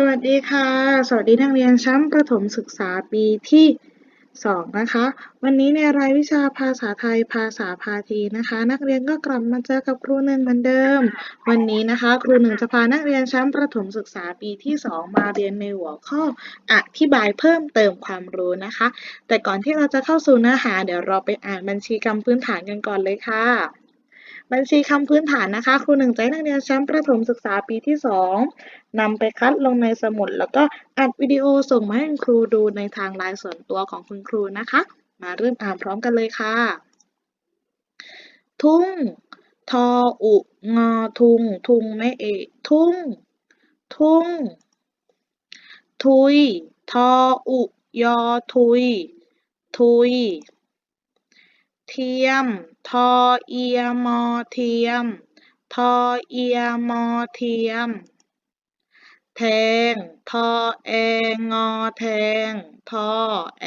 สวัสดีค่ะ สวัสดีนักเรียนชั้นประถมศึกษาปีที่สองนะคะ วันนี้ในรายวิชาภาษาไทยภาษาพาทีนะคะ นักเรียนก็กลับมาเจอกับครูหนึ่งเหมือนเดิม วันนี้นะคะ ครูหนึ่งจะพานักเรียนชั้นประถมศึกษาปีที่สองมาเรียนในหัวข้ออธิบายเพิ่มเติมความรู้นะคะ แต่ก่อนที่เราจะเข้าสู่เนื้อหา เดี๋ยวเราไปอ่านบัญชีกรรมพื้นฐานกันก่อนเลยค่ะ บัญชีคำพื้นฐานนะคะ ครูหนึ่งให้นักเรียนชั้นประถมศึกษาปีที่สองนำไปคัดลงในสมุด แล้วก็อัดวิดีโอส่งมาให้คุณครูดูในทางไลน์ส่วนตัวของคุณครูนะคะ มาเริ่มอ่านพร้อมกันเลยค่ะ ทุ่ง ทออุงอทุง ทุงไม่เอกทุ่ง ทุ่ง ทุย ทออุยอทุย ทุย เทียม ทอเอียมอเทียม ทอเอียมอเทียม แทง ทอแองอแทง ทอแอ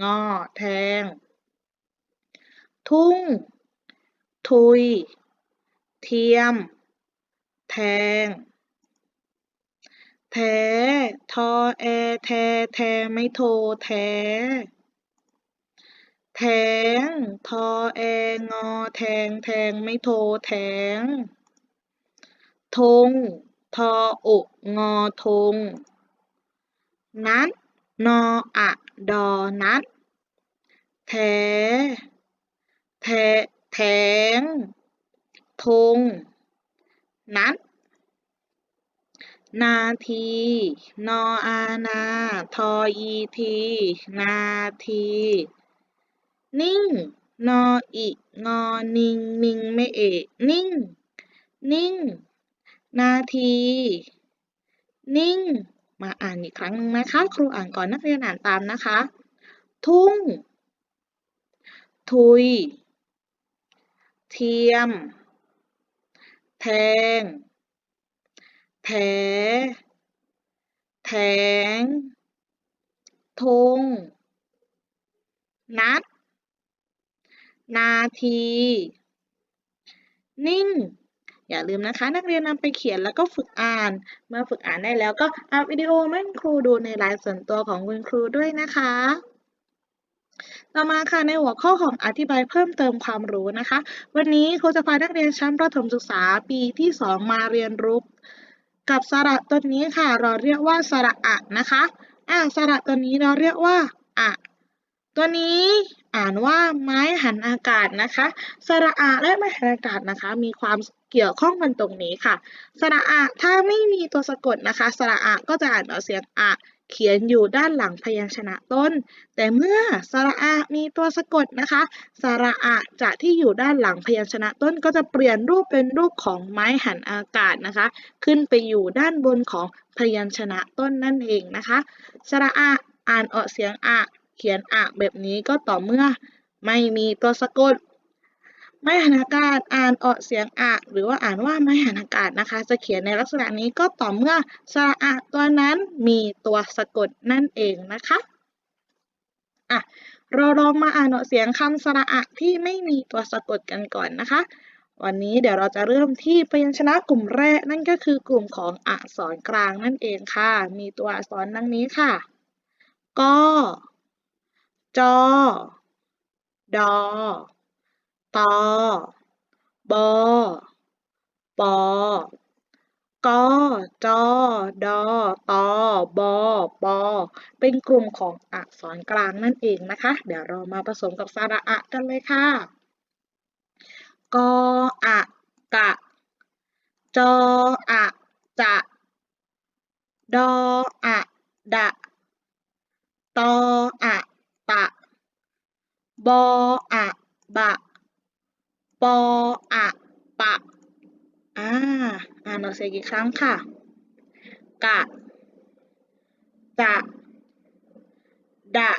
งอแทง ทุ่ง ทุย เทียม แทง แท้ ทอแอแท แทไม่โทแท้ แทง ทอแองอ แทง แทง ไม่โทแทง ทง ทออุงอทง นัดนออะดอนัดแท แท แทง ทง นัดนาที นออานา ทออีที นาที นิ่ง นออิงอนิงนิงไม่เอกนิ่ง นิ่ง นาที นิ่ง มาอ่านอีกครั้งหนึ่งนะคะ ครูอ่านก่อนนักเรียนอ่านตามนะคะ ทุ่ง ทุย เทียม แทงแถแถงทง นัด นาที นิ่ง อย่าลืมนะคะ นักเรียนนำไปเขียนแล้วก็ฝึกอ่าน เมื่อฝึกอ่านได้แล้วก็อัดวิดีโอให้คุณครูดูในไลน์ส่วนตัวของคุณครูด้วยนะคะ ต่อมาค่ะในหัวข้อของอธิบายเพิ่มเติมความรู้นะคะ วันนี้ครูจะพานักเรียนชั้นประถมศึกษาปีที่ 2 มาเรียนรู้กับสระตัวนี้ค่ะ เราเรียกว่าสระอะนะคะอ่าสระตัวนี้เราเรียกว่าอะตัวนี้ อ่านว่าไม้หันอากาศนะคะสระอะและไม้หันอากาศนะคะ มีความเกี่ยวข้องกันตรงนี้ค่ะ สระอะถ้าไม่มีตัวสะกดนะคะ สระอะก็จะอ่านออกเสียงอะเขียนอยู่ด้านหลังพยัญชนะต้น แต่เมื่อสระอะมีตัวสะกดนะคะ สระอะจะที่อยู่ด้านหลังพยัญชนะต้น ก็จะเปลี่ยนรูปเป็นรูปของไม้หันอากาศนะคะ ขึ้นไปอยู่ด้านบนของพยัญชนะต้นนั่นเองนะคะ สระอะอ่านออกเสียงอะ ขียนอะแบบนี้ก็ต่อเมื่อไม่มีตัวสะกด ไม้หันอากาศอ่านออกเสียงอะหรือว่าอ่านว่าไม้หันอากาศนะคะ จะเขียนในลักษณะนี้ก็ต่อเมื่อสระอะตัวนั้นมีตัวสะกดนั่นเองนะคะอะเราลองมาอ่านออกเสียงคำสระอะที่ไม่มีตัวสะกดกันก่อนนะคะ วันนี้เดี๋ยวเราจะเริ่มที่พยัญชนะกลุ่มแรกนั่นก็คือกลุ่มของอักษรกลางนั่นเองค่ะ มีตัวอักษรดังนี้ค่ะ ก็ จอ ดอ ตอ บอ ปอกจอ ดอ ตอ บอ ปอ เป็นกลุ่มของอักษรกลางนั่นเองนะคะ เดี๋ยวเรามาผสมกับสระอะกันเลยค่ะ กอะกะ จออะจะดออะดะ ตออะ ตะบออะบะ ปออะปะ อ่า อ่านออกเสียงอีกครั้งค่ะ กะ จะ ดะ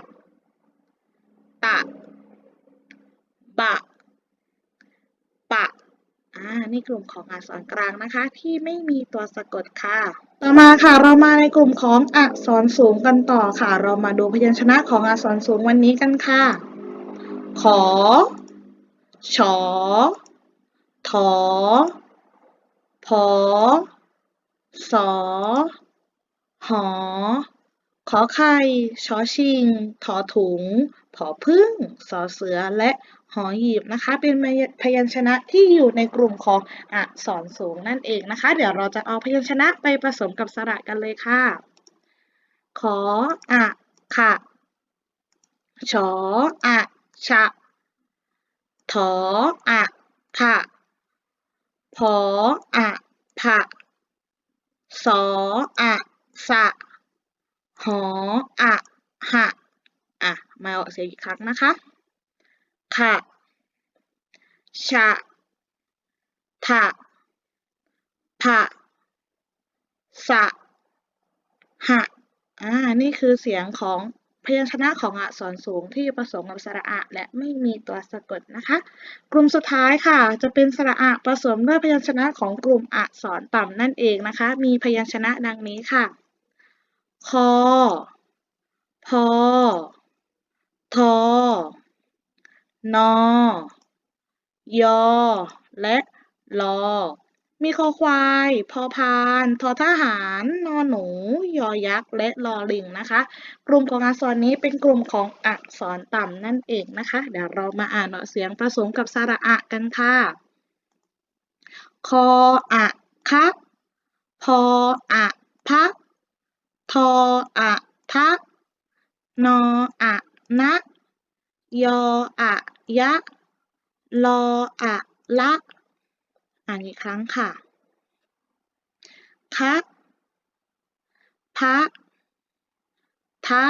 ตะ บะ ปะ อ่านี่กลุ่มของอักษรกลางนะคะ ที่ไม่มีตัวสะกดค่ะ ต่อมาค่ะเรามาในกลุ่มของอักษรสูงกันต่อค่ะ เรามาดูพยัญชนะของอักษรสูงวันนี้กันค่ะ ขอ ชอ ถอ พอ สอ หอ ขอไข่ ชอชิง ถอถุง ผอพึ่ง สอเสือ และ หอหีบนะคะ เป็นพยัญชนะที่อยู่ในกลุ่มของอักษรสูงนั่นเองนะคะ เดี๋ยวเราจะเอาพยัญชนะไปผสมกับสระกันเลยค่ะ ขออะค่ะชออะชะถออะทะพออะผะสออะสะหออะหะอะ มาออกเสียงอีกครั้งนะคะ ขะชะทะผะสะหะอ่า นี่คือเสียงของพยัญชนะของอักษรสูงที่ผสมกับสระอะและไม่มีตัวสะกดนะคะ กลุ่มสุดท้ายค่ะ จะเป็นสระอะผสมด้วยพยัญชนะของกลุ่มอักษรต่ำนั่นเองนะคะ มีพยัญชนะดังนี้ค่ะ คอ พอ ทอ นอ ยอ และลอมีคอควาย พอพาน ทอทหาร นอหนู ยอยักษ์ และลอลิงนะคะ กลุ่มของอักษรนี้เป็นกลุ่มของอักษรต่ำนั่นเองนะคะ เดี๋ยวเรามาอ่านออเสียงผสมกับสระอะกันค่ะ คออะคะพออะพะทออะทะนออะนะ ยออะยะ ลออะละอ่านอีกครั้งค่ะคะพะทะ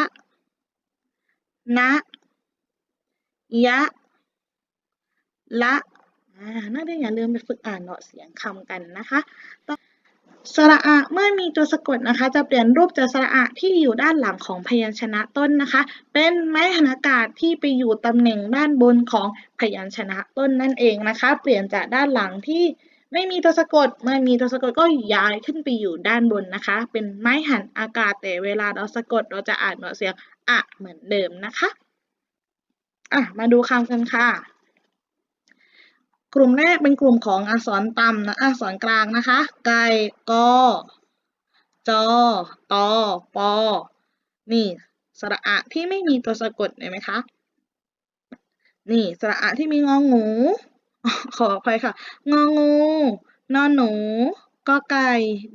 นะยะ ละอ่านักเรียนอย่าลืมไปฝึกอ่านเนาะเสียงคำกันนะคะ สระอะเมื่อมีตัวสะกดนะคะ จะเปลี่ยนรูปจากสระอะที่อยู่ด้านหลังของพยัญชนะต้นนะคะ เป็นไม้หันอากาศที่ไปอยู่ตำแหน่งด้านบนของพยัญชนะต้นนั่นเองนะคะ เปลี่ยนจากด้านหลังที่ไม่มีตัวสะกดเมื่อมีตัวสะกดก็ย้ายขึ้นไปอยู่ด้านบนนะคะ เป็นไม้หันอากาศแต่เวลาเราสะกดเราจะอ่านเสียงอะเหมือนเดิมนะคะอะมาดูคำกันค่ะ กลุ่มแรกเป็นกลุ่มของอักษรต่ำนะอักษรกลางนะคะ ไก่กอจอตอปอนี่สระอะที่ไม่มีตัวสะกดเห็นไหมคะนี่สระอะที่มีงองูขออภัยค่ะ งองู นอนหนูกอไก่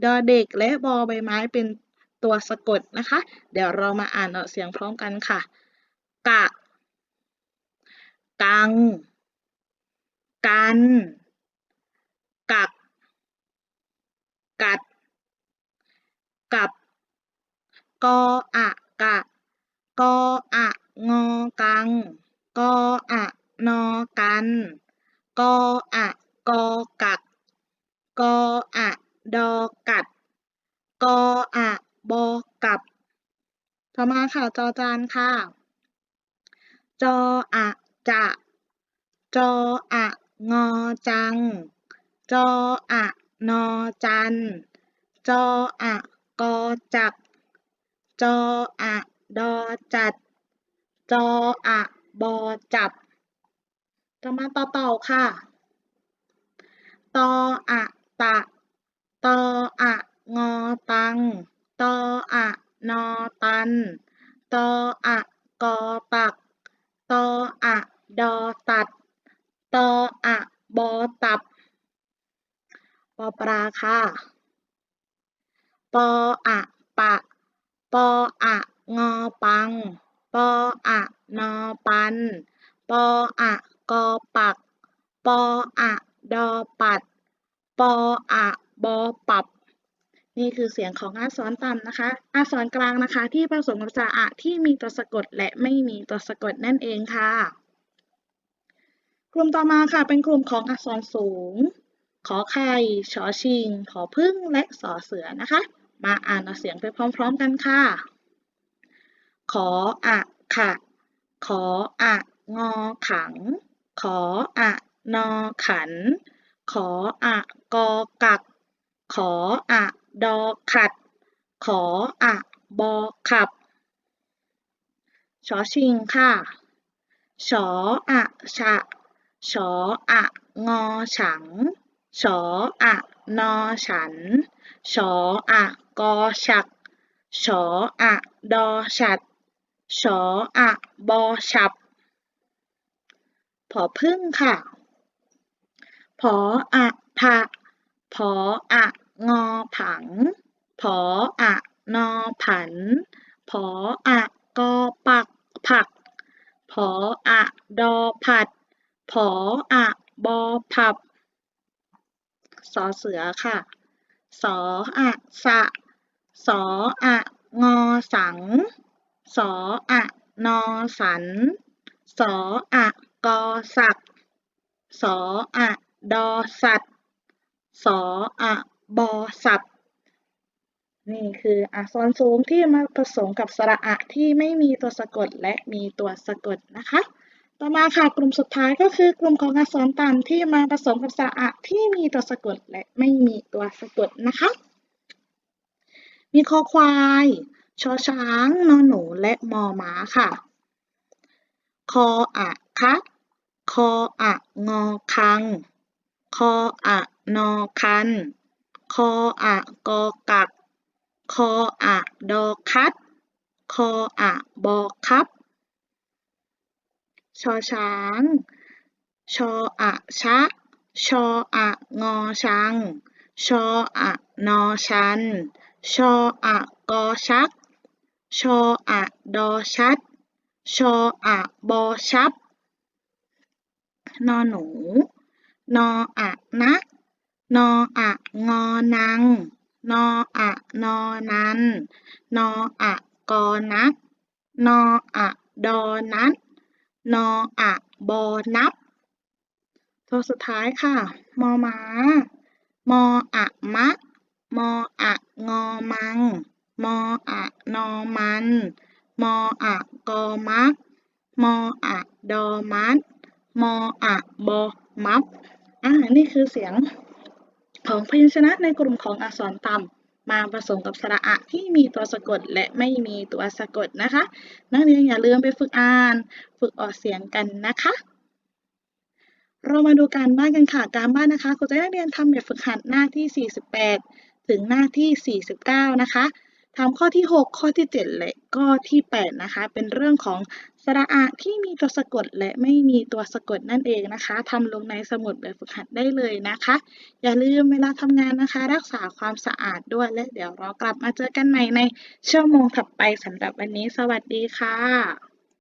ดอเด็ก และบอใบไม้เป็นตัวสะกดนะคะ เดี๋ยวเรามาอ่านออกเสียงพร้อมกันค่ะ กะ กัง กัน กัก กัด กับ กออะกะ กออะงอกัง กออะนอกัน กออะกอกัก กออะดอกัด กออะบอกัดต่อมาค่ะจอจานค่ะ จออะจะ จออะ งอจัง จออะนอจัน จออะกอจัก จออะดอจัด จออะบอจับจะมาต่อต่อค่ะ ตออะตะ ตออะงอตัง ตออะนอตัน ตออะกอตัก ตออะดอตัดตออะบอตับ ปอปลาค่ะ ปออะปะ ปออะงอปัง ปออะนอปัน ปออะกอปัก ปออะดอปัด ปออะบอปับ นี่คือเสียงของอักษรต่ำนะคะอักษรกลางนะคะ ที่ผสมกับสระอะที่มีตัวสะกดและไม่มีตัวสะกดนั่นเองค่ะ กลุ่มต่อมาค่ะเป็นกลุ่มของอักษรสูง ขอไข่ชอชิง ขอพึ่งและสอเสือนะคะ มาอ่านเสียงไปพร้อม ๆ กันค่ะ ขออะค่ะขออะงอขัง ขออะนอขัน ขออะกอกัก ขออะดอขัด ขออะบอขับ ชอชิงค่ะชออะชะชออะงอฉัง ชออะนอฉัน ชออะกอฉัก ชออะดอฉัด ชออะบอฉับผอพึ่งค่ะผออะผะผออะงอผังผออะนอผันผออะกอปักผักผออะดอผัดผออะบอผับ สอเสือค่ะ สออะสะ สออะงอสัง สออะนอสัน สออะกอสัก สออะดอสัตสออะบอสับนี่คืออักษรสูงที่มาผสมกับสระอะที่ไม่มีตัวสะกดและมีตัวสะกดนะคะ ต่อมาค่ะกลุ่มสุดท้ายก็คือกลุ่มของอักษรต่ำที่มาผสมกับสระอะที่มีตัวสะกดและไม่มีตัวสะกดนะคะ มีคอควายชอช้างนอนหนูและมอม้าค่ะ คออะคะคออะงอคัง คออะนอคัน คออะกอกัก คออะดอคัด คออะบอครับ ชอช้าง ชออะชะ ชออะงอชัง ชออะนอชัน ชออะกอชัก ชออะดอชัด ชออะบอชับ นอหนู นออะนะ นออะงอนัง นออะนอนัน นออะกอนัก นออะดอนัด นออะบอนับ ตัวสุดท้ายค่ะ มอม้ามออะมะ มออะงอมัง มออะนอมัน มออะกอมัก มออะดอมัด มออะบอมับ อ่า นี่คือเสียงของพยัญชนะในกลุ่มของอักษรต่ำ มาผสมกับสระอะที่มีตัวสะกดและไม่มีตัวสะกดนะคะ นักเรียนอย่าลืมไปฝึกอ่าน ฝึกออกเสียงกันนะคะ เรามาดูการบ้านกันค่ะ การบ้านนะคะครูจะให้นักเรียนทำแบบฝึกหัดหน้าที่ 48 ถึงหน้าที่ 49 นะคะ ทำข้อที่ 6 ข้อที่ 7 และก็ที่8นะคะ เป็นเรื่องของสระอะที่มีตัวสะกดและไม่มีตัวสะกดนั่นเองนะคะทำลงในสมุดแบบฝึกหัดได้เลยนะคะ อย่าลืมเวลาทำงานนะคะ รักษาความสะอาดด้วยและเดี๋ยวเรากลับมาเจอกันใหม่ในชั่วโมงถัดไปสำหรับวันนี้ สวัสดีค่ะ